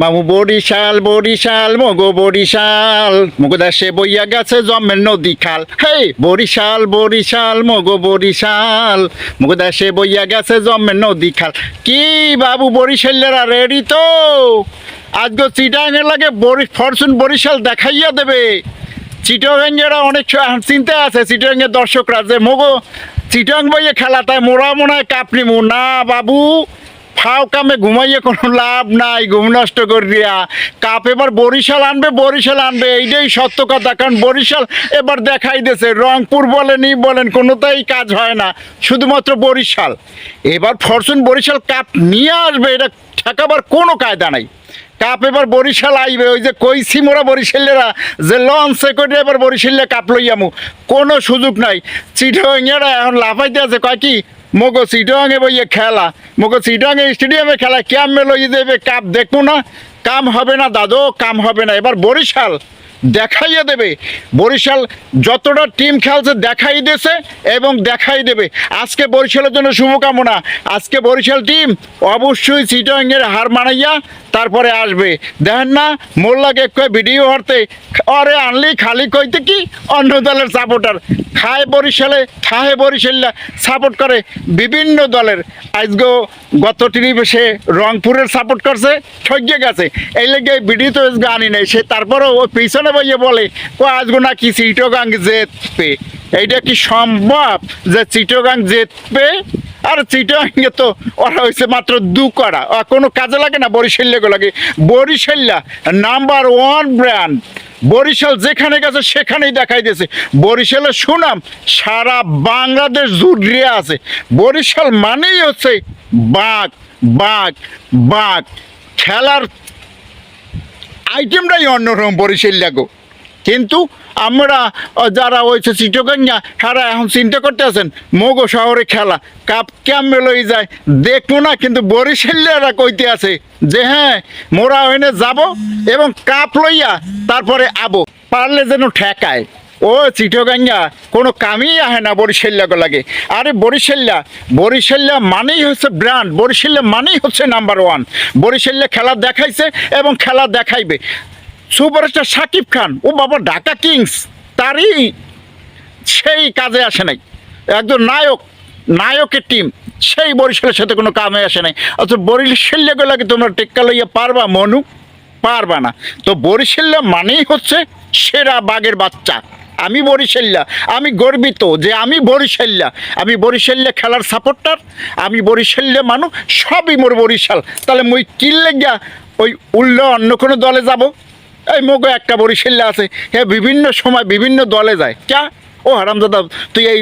মামু বরিশাল বরিশাল, মগো বরিশাল। মগো দেশে বইয়া গেছে জমের নদী খাল। হে বরিশাল বরিশাল, মগো বরিশাল। মগো দেশে বইয়া গেছে জমের নদী খাল। কি বাবু বরিশালেরা রেডি তো? আজকে চিটাঙে লাগে বরি ফরচুন বরিশাল দেখাইয়া দেবে। চিটগাঙ্গেরা অনেক চিন্তা আছে। চিটগাঙ্গের দর্শকরা যে মগো চিটং বইয়ে খেলা তাই মোরা মনে হয় কাপড়ি মু। না বাবু ফাও কামে ঘুমাইয়ে কোনো লাভ নাই, ঘুম নষ্ট করিয়া। কাপ এবার বরিশাল আনবে বরিশাল আনবে, এইটাই সত্য কথা, কারণ বরিশাল এবার দেখাই দিয়েছে, রংপুর বলেনই বলেন কোনোটাই কাজ হয় না, শুধুমাত্র বরিশাল। এবার ফরচুন বরিশাল কাপ নিয়ে আসবে, এটা ঠেকাবার কোনো কায়দা নাই। কাপ এবার বরিশাল আইবে, ওই যে কইছি মোরা বরিশালেরা, যে লঞ্চে করে এবার বরিশালে কাপ লইয়ামু, কোনো সুযোগ নাই। চিঠোঙেরা এখন লাফাইতে আছে, কয় কি? মগো চিটংয়ে বইয়ে খেলা মগো চিটংয়ে স্টেডিয়ামে খেলা ক্যাম্প মেলো দেবে কাপ দেখব না কাম হবে না দাদো কাম হবে না এবার বরিশাল দেখাইয়ে দেবে। বরিশাল যতটা টিম খেলছে দেখাই দিয়েছে এবং দেখাই দেবে। আজকে বরিশালের জন্য শুভকামনা। আজকে বরিশাল টিম অবশ্যই চিটংয়ের হার মানাইয়া তারপরে আসবে। দেখেন না মোল্লাকে ভিডিও হরতে অরে আনলি, খালি কইতে কি? অন্য দলের সাপোর্টার খায় বরিশালে, খায় বরিশাল্লা সাপোর্ট করে বিভিন্ন দলের। আজগো গত ট্রিপে সে রংপুরের সাপোর্ট করছে ছয় গেছে। এই লেগে বিডি তো গানই নেই, সে তারপরে ও পিছনে বইয়ে বলে ও আজগো নাকি চিটগাং জেতবে? এইটা কি সম্ভব যে চিটগাং জেতবে? আর চিটাঙ্গে তো, ওরা হয়েছে মাত্র দু আর কোনো কাজে লাগে না বরিশাল্যাকে লাগে বরিশাল্যা নাম্বার ওয়ান ব্র্যান্ড। বরিশাল যেখানে গেছে, সেখানেই দেখাই দিয়েছে। বরিশালের সুনাম, সারা বাংলাদেশ জুড়ে আছে। বরিশাল মানেই হচ্ছে বাঘ বাঘ বাঘ। খেলার আইটেমটাই অন্যরকম বরিশাল লাগো। কিন্তু আমরা যারা হয়েছে চিটগাঙ্গা তারা এখন চিন্তা করতে আছেন, মগো শহরে খেলা, কাপ ক্যাম্পে লই যায়? দেখব না, কিন্তু বরিশালিয়ারা কইতে আছে যে হ্যাঁ মোরা ওখানে যাব এবং কাপ লইয়া তারপরে আবো, পারলে যেন ঠেকায়। ও চিটগাঙ্গা কোনো কামই আহে না বরিশাল্যাকে লাগে। আরে বরিশাল্যা বরিশাল্যা মানেই হচ্ছে ব্র্যান্ড বরিশাল্যা মানেই হচ্ছে নাম্বার ওয়ান বরিশাল্যা খেলা দেখাইছে এবং খেলা দেখাইবে। সুপারস্টার সাকিব খান, ও বাবা ঢাকা কিংস, তারই সেই কাজে আসে নাই। একজন নায়ক, নায়কের টিম সেই বরিশালের সাথে কোনো কামে আসে নাই। অথচ বরিশাল্যাকে লাগে তোমরা টেক্কা লইয়া পারবা, মনু? পারবা না। তো বরিশাল্যা মানেই হচ্ছে সেরা বাঘের বাচ্চা। আমি বরিশাল্যা আমি গর্বিত যে আমি বরিশাল্যা আমি বরিশাল্যা খেলার সাপোর্টার আমি বরিশাল্যা মানুষ, সবই মোর বরিশাল। তাহলে মুই কিনলে গিয়া ওই উল্ল অন্য কোনো দলে যাব? এই মগো একটা বরিশাল্যা আছে। হ্যাঁ বিভিন্ন সময় বিভিন্ন দলে যায়। ক্যা? ও হারামদাদা তুই এই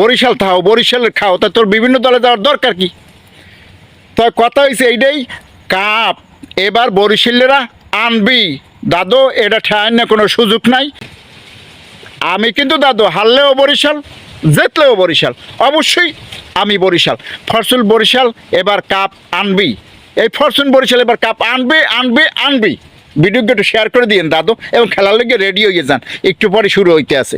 বরিশাল খাও বরিশালের খাও, তা তোর বিভিন্ন দলে যাওয়ার দরকার কি? তো কথা হয়েছে এইটাই, কাপ, এবার বরিশালেরা আনবি। দাদু, এটা ঠেয়ার না কোনো সুযোগ নাই। আমি কিন্তু দাদু, হারলেও বরিশাল, জেতলেও বরিশাল। অবশ্যই আমি বরিশাল। ফরচুন বরিশাল, এবার কাপ আনবি। এই ফরচুন বরিশাল, এবার কাপ আনবে আনবে, আনবি। ভিডিওকে একটু শেয়ার করে দিন দাদু, এবং খেলার লেগে রেডি হয়ে যান। একটু পরে শুরু হইতে আছে।